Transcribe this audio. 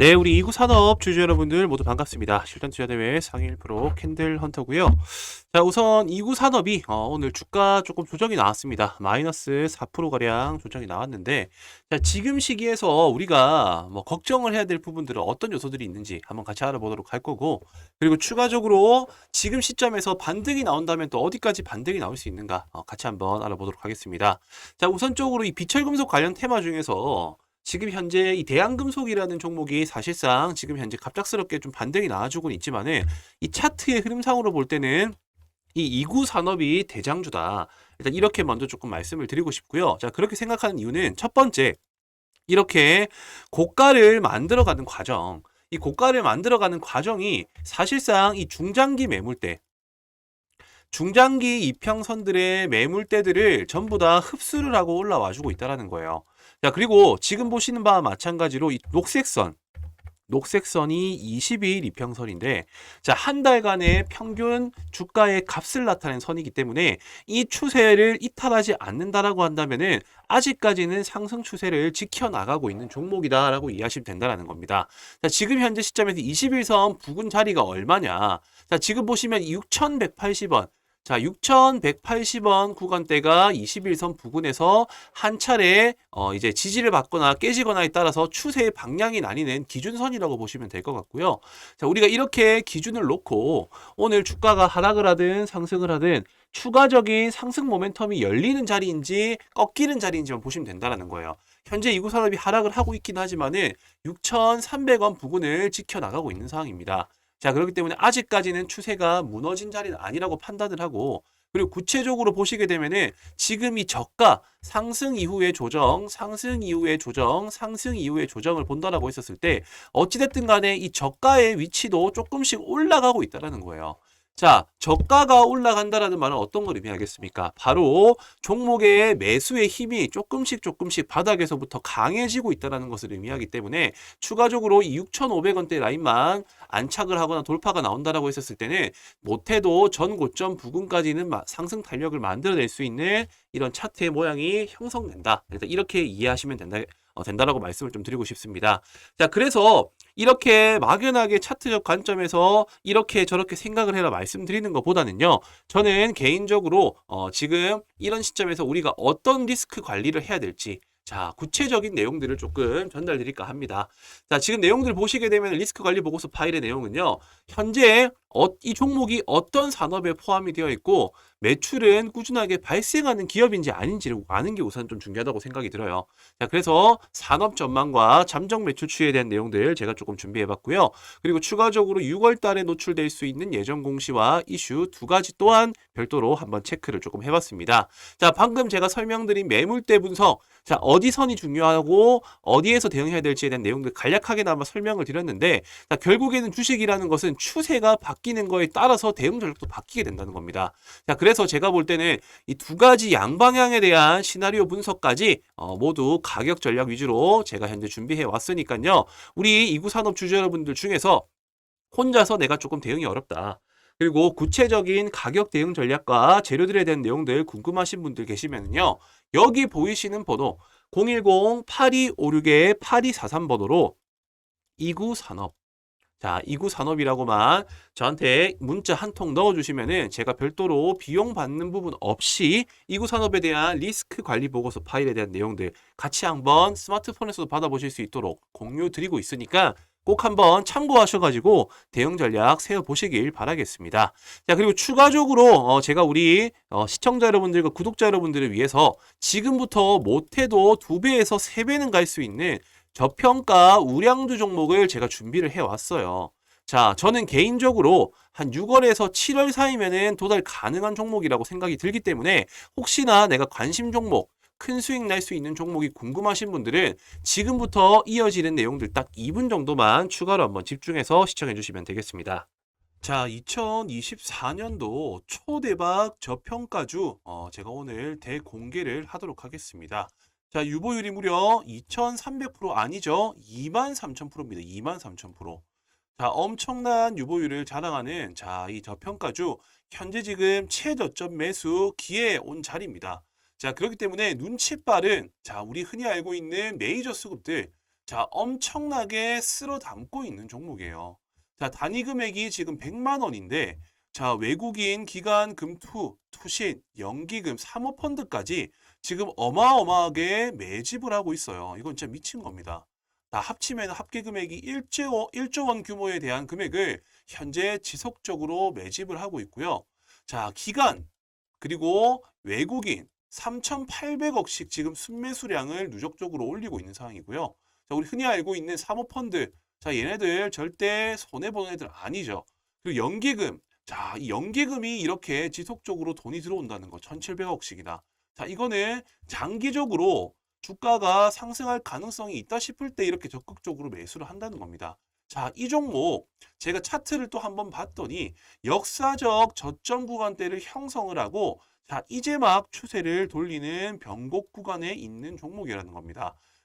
네, 우리 이구 산업 주주 여러분들 모두 반갑습니다. 실전 투자 대회 상일 프로 캔들 헌터고요. 자, 우선 이구 산업이 어, 오늘 주가 조금 조정이 나왔습니다. 마이너스 4% 가량 조정이 나왔는데, 자, 지금 시기에서 우리가 뭐 걱정을 해야 될 부분들은 어떤 요소들이 있는지 한번 같이 알아보도록 할 거고, 그리고 추가적으로 지금 시점에서 반등이 나온다면 또 어디까지 반등이 나올 수 있는가 어, 같이 한번 알아보도록 하겠습니다. 자, 우선적으로 이 비철금속 관련 테마 중에서 지금 현재 이 대한금속이라는 종목이 사실상 지금 현재 갑작스럽게 좀 반등이 나와주고는 있지만은 이 차트의 흐름상으로 볼 때는 이 이구 산업이 대장주다. 일단 이렇게 먼저 조금 말씀을 드리고 싶고요. 자, 그렇게 생각하는 이유는 첫 번째, 이렇게 고가를 만들어가는 과정, 이 고가를 만들어가는 과정이 사실상 이 중장기 매물대, 중장기 이평선들의 매물대들을 전부 다 흡수를 하고 올라와 주고 있다라는 거예요. 자, 그리고 지금 보시는 바와 마찬가지로 이 녹색선, 녹색선이 22일 이평선인데, 자, 한 달간의 평균 주가의 값을 나타낸 선이기 때문에 이 추세를 이탈하지 않는다라고 한다면은 아직까지는 상승 추세를 지켜나가고 있는 종목이다라고 이해하시면 된다는 겁니다. 자, 지금 현재 시점에서 21선 부근 자리가 얼마냐? 자, 지금 보시면 6,180원. 자, 6,180원 구간대가 21선 부근에서 한 차례 어 이제 지지를 받거나 깨지거나에 따라서 추세의 방향이 나뉘는 기준선이라고 보시면 될 것 같고요. 자, 우리가 이렇게 기준을 놓고 오늘 주가가 하락을 하든 상승을 하든 추가적인 상승 모멘텀이 열리는 자리인지 꺾이는 자리인지만 보시면 된다는 거예요. 현재 이구 산업이 하락을 하고 있긴 하지만은 6,300원 부근을 지켜나가고 있는 상황입니다. 자, 그렇기 때문에 아직까지는 추세가 무너진 자리는 아니라고 판단을 하고 그리고 구체적으로 보시게 되면은 지금 이 저가 상승 이후의 조정, 상승 이후의 조정, 상승 이후의 조정을 본다라고 했었을 때 어찌됐든 간에 이 저가의 위치도 조금씩 올라가고 있다라는 거예요. 자, 저가가 올라간다라는 말은 어떤 걸 의미하겠습니까? 바로 종목의 매수의 힘이 조금씩 조금씩 바닥에서부터 강해지고 있다는 것을 의미하기 때문에 추가적으로 이 6,500원대 라인만 안착을 하거나 돌파가 나온다라고 했었을 때는 못해도 전 고점 부근까지는 마- 상승 탄력을 만들어낼 수 있는 이런 차트의 모양이 형성된다. 일단 이렇게 이해하시면 된다. 어, 된다라고 말씀을 좀 드리고 싶습니다. 자, 그래서 이렇게 막연하게 차트적 관점에서 이렇게 저렇게 생각을 해라 말씀드리는 것보다는요, 저는 개인적으로 어, 지금 이런 시점에서 우리가 어떤 리스크 관리를 해야 될지 자, 구체적인 내용들을 조금 전달 드릴까 합니다. 자, 지금 내용들 보시게 되면 리스크 관리 보고서 파일의 내용은요. 현재 어, 이 종목이 어떤 산업에 포함이 되어 있고 매출은 꾸준하게 발생하는 기업인지 아닌지를 아는 게 우선 좀 중요하다고 생각이 들어요. 자, 그래서 산업 전망과 잠정 매출 추이에 대한 내용들 제가 조금 준비해 봤고요. 그리고 추가적으로 6월 달에 노출될 수 있는 예정 공시와 이슈 두 가지 또한 별도로 한번 체크를 조금 해 봤습니다. 자, 방금 제가 설명드린 매물대 분석 자, 어디 선이 중요하고 어디에서 대응해야 될지에 대한 내용들 간략하게나마 설명을 드렸는데 자, 결국에는 주식이라는 것은 추세가 바 뀌는 거에 따라서 대응 전략도 바뀌게 된다는 겁니다. 자, 그래서 제가 볼 때는 이 두 가지 양방향에 대한 시나리오 분석까지 어, 모두 가격 전략 위주로 제가 현재 준비해 왔으니까요. 우리 이구 산업 주주 여러분들 중에서 혼자서 내가 조금 대응이 어렵다. 그리고 구체적인 가격 대응 전략과 재료들에 대한 내용들 궁금하신 분들 계시면요. 여기 보이시는 번호 010-8256-8243번호로 이구산업 자, 이구 산업이라고만 저한테 문자 한 통 넣어주시면은 제가 별도로 비용 받는 부분 없이 이구 산업에 대한 리스크 관리 보고서 파일에 대한 내용들 같이 한번 스마트폰에서도 받아보실 수 있도록 공유 드리고 있으니까 꼭 한번 참고하셔가지고 대응 전략 세워보시길 바라겠습니다. 자, 그리고 추가적으로 어, 제가 우리 어, 시청자 여러분들과 구독자 여러분들을 위해서 지금부터 못해도 두 배에서 세 배는 갈 수 있는 저평가 우량주 종목을 제가 준비를 해왔어요. 자, 저는 개인적으로 한 6월에서 7월 사이면은 도달 가능한 종목이라고 생각이 들기 때문에 혹시나 내가 관심 종목, 큰 수익 날 수 있는 종목이 궁금하신 분들은 지금부터 이어지는 내용들 딱 2분 정도만 추가로 한번 집중해서 시청해 주시면 되겠습니다. 자, 2024년도 초대박 저평가주 어, 제가 오늘 대공개를 하도록 하겠습니다. 자, 유보율이 무려 2,300% 아니죠? 23,000%입니다. 23,000%. 자, 엄청난 유보율을 자랑하는 자, 이 저평가주 현재 지금 최저점 매수 기회에 온 자리입니다. 자, 그렇기 때문에 눈치 빠른 자, 우리 흔히 알고 있는 메이저 수급들 자, 엄청나게 쓸어 담고 있는 종목이에요. 자, 단위 금액이 지금 100만 원인데 자, 외국인 기관 금투, 투신, 연기금, 사모펀드까지 지금 어마어마하게 매집을 하고 있어요. 이건 진짜 미친 겁니다. 다 합치면 합계 금액이 1조, 원- 1조 원 규모에 대한 금액을 현재 지속적으로 매집을 하고 있고요. 자, 기간, 그리고 외국인 3,800억씩 지금 순매수량을 누적적으로 올리고 있는 상황이고요. 자, 우리 흔히 알고 있는 사모펀드. 자, 얘네들 절대 손해보는 애들 아니죠. 그리고 연기금. 자, 이 연기금이 이렇게 지속적으로 돈이 들어온다는 거. 1,700억씩이나. 자, 이거는 장기적으로 주가가 상승할 가능성이 있다 싶을 때 이렇게 적극적으로 매수를 한다는 겁니다. 자, 이 종목 제가 차트를 또 한번 봤더니 역사적 저점 구간대를 형성을 하고 자, 이제 막 추세를 돌리는 변곡 구간에 있는 종목이라는 겁니다.